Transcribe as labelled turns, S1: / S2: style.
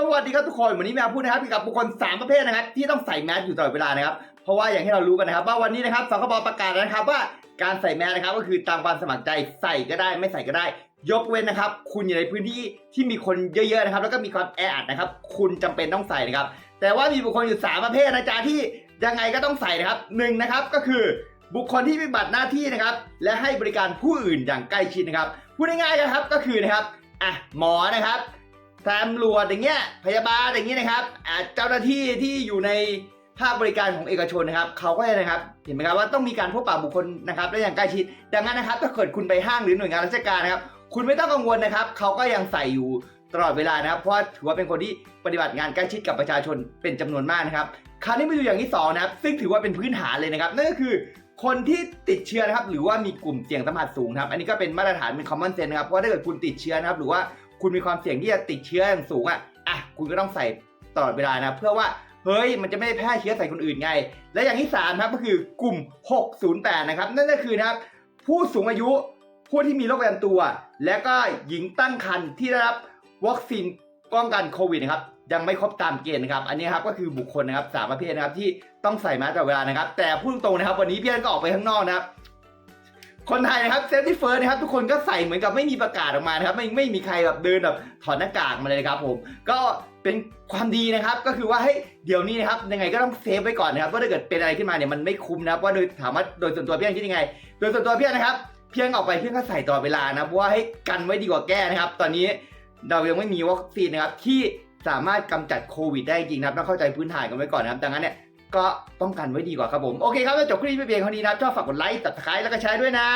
S1: สวัสดีครับทุกคนวันนี้แมวพูดนะครับเกี่ยวกับบุคคล 3 ประเภทนะครับ ที่ต้องใส่แมสอยู่ตลอดเวลานะครับ เพราะว่าอย่างที่เรารู้กันนะครับ ว่าวันนี้นะครับสคบประกาศนะครับว่าการใส่แมสนะครับ ก็คือตามความสมัครใจใส่ก็ได้ไม่ใส่ก็ได้ ยกเว้นนะครับ คุณอยู่ในพื้นที่ที่มีคนเยอะๆนะครับ แล้วก็มีความแออัดนะครับ คุณจำเป็นต้องใส่นะครับ แต่ว่ามีบุคคลอยู่ 3 ประเภทนะจ๊ะที่ยังไงก็ต้องใส่นะครับหนึ่งนะครับก็คือบุคคลที่ปฏิบัติหน้าที่นะครับ และให้บริการผู้อื่นอย่างใกล้ชิดนะครับพูดง่ายๆนะครับก็คือนะครับอะหมอนะครับ ตำรวจอย่างเงี้ยพยาบาลอย่างเงี้ยนะครับเจ้าหน้าที่ที่อยู่ในภาคบริการของเอกชนนะครับเขาก็นะครับเห็นไหมครับว่าต้องมีการพบปะบุคคลนะครับและอย่างใกล้ชิด ดังนั้นนะครับ ถ้าเกิดคุณไปห้างหรือหน่วยงานราชการนะครับ คุณไม่ต้องกังวลนะครับเขาก็ยังใส่อยู่ตลอดเวลานะครับ เพราะถือว่าเป็นคนที่ปฏิบัติงานใกล้ชิดกับประชาชนเป็นจำนวนมากนะครับคราวนี้มาดูอย่างที่สองนะครับ ซึ่งถือว่าเป็นพื้นฐานเลยนะครับนั่นก็คือคนที่ติดเชื้อนะครับหรือว่ามีกลุ่มเสี่ยงสัมผัสสูงครับ อันนี้ก็เป็นมาตรฐานเป็น common sense นะครับเพราะถ้าเกิดคุณติดเชื้อนะครับหรือว่า คุณมีความเสี่ยงที่จะติดเชื้ออย่างสูงอะอะคุณก็ต้องใส่ตลอดเวลานะ เพื่อว่าเฮ้ยมันจะไม่แพร่เชื้อใส่คนอื่นไง และอย่างที่สามครับก็คือกลุ่ม 608 นะครับ นั่นก็คือนะครับผู้สูงอายุผู้ที่มีโรคประจำตัว และก็หญิงตั้งครรภ์ที่ได้รับวัคซีนป้องกันโควิดนะครับยังไม่ครบตามเกณฑ์นะครับ อันนี้ครับก็คือบุคคลนะครับสามประเภทนะครับที่ต้องใส่มาตลอดเวลานะครับ แต่พูดตรงนะครับ วันนี้พี่อันก็ออกไปข้างนอกนะครับ คนไทยนะครับเซฟตี้เฟิร์สนะครับทุกคนก็ใส่เหมือนกับไม่มีประกาศออกมานะครับไม่ไม่มีใครแบบเดินแบบถอดหน้ากากมาเลยนะครับผมก็เป็นความดีนะครับก็คือว่าให้ยเดี๋ยวนี้นะครับยังไงก็ต้องเซฟไว้ก่อนนะครับเพราะถ้าเกิดเป็นอะไรขึ้นมาเนี่ยมันไม่คุ้มนะครับว่าโดยถามว่าโดยส่วนตัวพี่อันคิดยังไง โดยส่วนตัวพี่อันนะครับเพียงออกไปเพียงก็ใส่ตลอดเวลานะเพราะว่าให้กันไว้ดีกว่าแก้นะครับ ตอนนี้เรายังไม่มีวัคซีนนะครับที่สามารถกำจัดโควิดได้จริงนะครับต้องเข้าใจพื้นฐานกันไว้ก่อนนะครับดังนั้นเนี่ย ก็ป้องกันไว้ดีกว่าครับผม โอเคครับแล้วจบคลิปไปเพียงเท่านี้นะครับชอบฝากกดไลค์ตัดตามแล้วก็แชร์ด้วยนะ